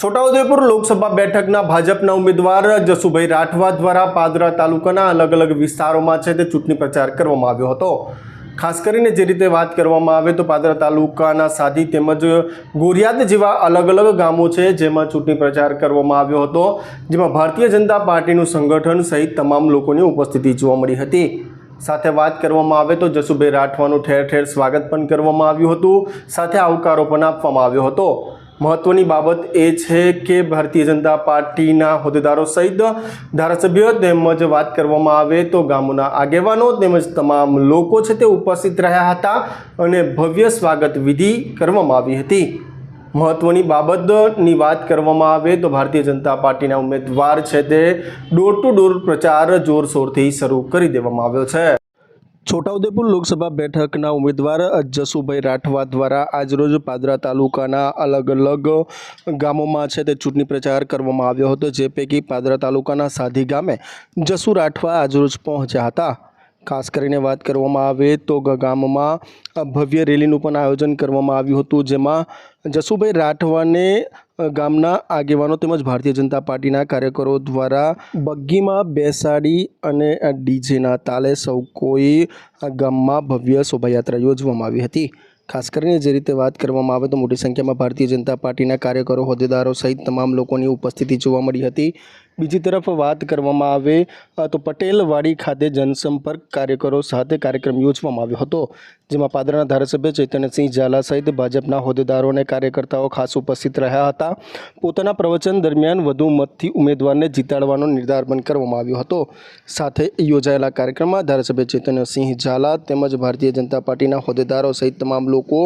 છોટાઉદેપુર લોકસભા બેઠકના ભાજપના ઉમેદવાર જસુભાઈ રાઠવા દ્વારા પાદરા તાલુકાના અલગ અલગ વિસ્તારોમાં છે તે ચૂંટણી પ્રચાર કરવામાં આવ્યો હતો. ખાસ કરીને જે રીતે વાત કરવામાં આવે તો પાદરા તાલુકાના સાધી તેમજ ગોરિયાદ જેવા અલગ અલગ ગામો છે જેમાં ચૂંટણી પ્રચાર કરવામાં આવ્યો હતો, જેમાં ભારતીય જનતા પાર્ટીનું સંગઠન સહિત તમામ લોકોની ઉપસ્થિતિ જોવા મળી હતી. સાથે વાત કરવામાં આવે તો જસુભાઈ રાઠવાનું ઠેર ઠેર સ્વાગત પણ કરવામાં આવ્યું હતું. સાથે આવકારો પણ આપવામાં આવ્યો હતો. મહત્વની બાબત એ છે કે ભારતીય જનતા પાર્ટીના હોદ્દેદારો સહિત ધારાસભ્યો તેમજ વાત કરવામાં આવે તો ગામોના આગેવાનો તેમજ તમામ લોકો છે તે ઉપસ્થિત રહ્યા હતા અને ભવ્ય સ્વાગત વિધિ કરવામાં આવી હતી. મહત્વની બાબતની વાત કરવામાં આવે તો ભારતીય જનતા પાર્ટીના ઉમેદવાર છે તે ડોર ટુ ડોર પ્રચાર જોરશોરથી શરૂ કરી દેવામાં આવ્યો છે. છોટાઉદેપુર લોકસભા બેઠકના ઉમેદવાર જસુભાઈ રાઠવા દ્વારા આજરોજ પાદરા તાલુકાના અલગ અલગ ગામોમાં છે તે ચૂંટણી પ્રચાર કરવામાં આવ્યો હતો, જે પૈકી પાદરા તાલુકાના સાધી ગામે જસુ રાઠવા આજરોજ પહોંચ્યા હતા. ખાસ કરીને વાત કરવામાં આવે તો ગામમાં ભવ્ય રેલીનું પણ આયોજન કરવામાં આવ્યું હતું, જેમાં જસુભાઈ રાઠવાને ગામના આગેવાનો તેમજ ભારતીય જનતા પાર્ટીના કાર્યકરો દ્વારા બગ્ગીમાં બેસાડી અને ડીજેના તાલે સૌ કોઈ ગામમાં ભવ્ય શોભાયાત્રા યોજવામાં આવી હતી. ખાસ કરીને જે રીતે વાત કરવામાં આવે તો મોટી સંખ્યામાં ભારતીય જનતા પાર્ટીના કાર્યકરો, હોદ્દેદારો સહિત તમામ લોકોની ઉપસ્થિતિ જોવા મળી હતી. બીજી તરફ વાત કરવામાં આવે, તો પટેલવાડી ખાતે જનસંપર્ક કાર્યકરો સાથે કાર્યક્રમ યોજવામાં આવ્યો હતો. જેમાં પાદરાના ધારાસભ્ય ચૈતન્યસિંહ ઝાલા સહિત ભાજપના હોદ્દેદારો અને કાર્યકર્તાઓ ખાસ ઉપસ્થિત રહ્યા હતા. પોતાના પ્રવચન દરમિયાન વધુ મતથી ઉમેદવારને જીતાડવાનો નિર્ધાર પણ કરવામાં આવ્યો હતો. સાથે યોજાયેલા કાર્યક્રમમાં ધારાસભ્ય ચૈતન્યસિંહ ઝાલા તેમજ ભારતીય જનતા પાર્ટીના હોદ્દેદારો સહિત તમામ લોકો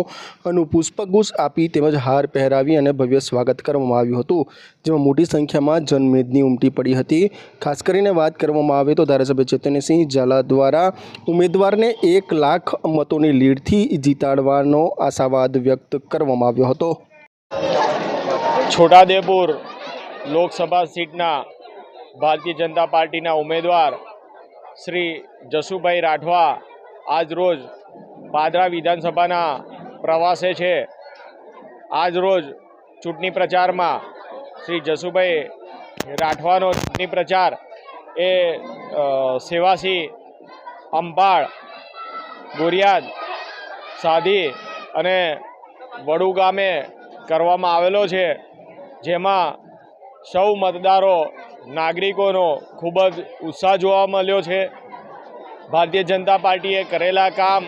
અનું પુષ્પગુચ્છ આપી તેમજ હાર પહેરાવી અને ભવ્ય સ્વાગત કરવામાં આવ્યું હતું. જેમાં મોટી સંખ્યામાં જનમેદની ઉમટી પડી હતી. ખાસ કરીને વાત કરવામાં આવે તો ધારાસભ્ય ચૈતન્યસિંહ ઝાલા દ્વારા ઉમેદવારને એક લાખ મતોની લીડથી જીતાડવાનો આશાવાદ વ્યક્ત કરવામાં આવ્યો હતો. છોટાદેપુર લોકસભા સીટના ભારતીય જનતા પાર્ટીના ઉમેદવાર શ્રી જસુભાઈ રાઠવા આજ રોજ પાદરા વિધાનસભાના પ્રવાસે છે. આજ રોજ ચૂંટણી પ્રચારમાં શ્રી જસુભાઈ રાઠવાનો ચૂંટણી પ્રચાર એ સેવાસી અંબાળ ગોરિયાદ સાધી અને વડુ ગામે કરવામાં આવેલો છે, જેમાં સૌ મતદારો, નાગરિકોનો ખૂબ જ ઉત્સાહ જોવા મળ્યો છે. ભારતીય જનતા પાર્ટીએ કરેલા કામ,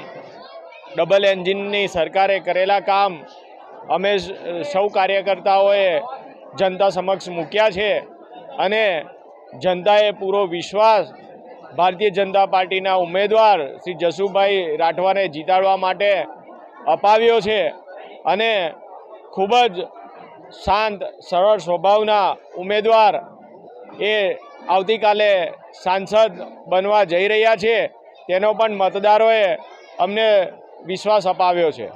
ડબલ એન્જિનની સરકારે કરેલા કામ, અમે સૌ કાર્યકર્તાઓએ જનતા સમક્ષ મૂક્યા છે અને જનતાએ પૂરો વિશ્વાસ ભારતીય જનતા પાર્ટીના ઉમેદવાર શ્રી જસુભાઈ રાઠવાને જીતાડવા માટે અપાવ્યો છે અને ખૂબ જ શાંત, સરળ સ્વભાવના ઉમેદવાર એ આવતીકાલે સાંસદ બનવા જઈ રહ્યા છે. તેનો પણ મતદારોએ અમને વિશ્વાસ અપાવ્યો છે.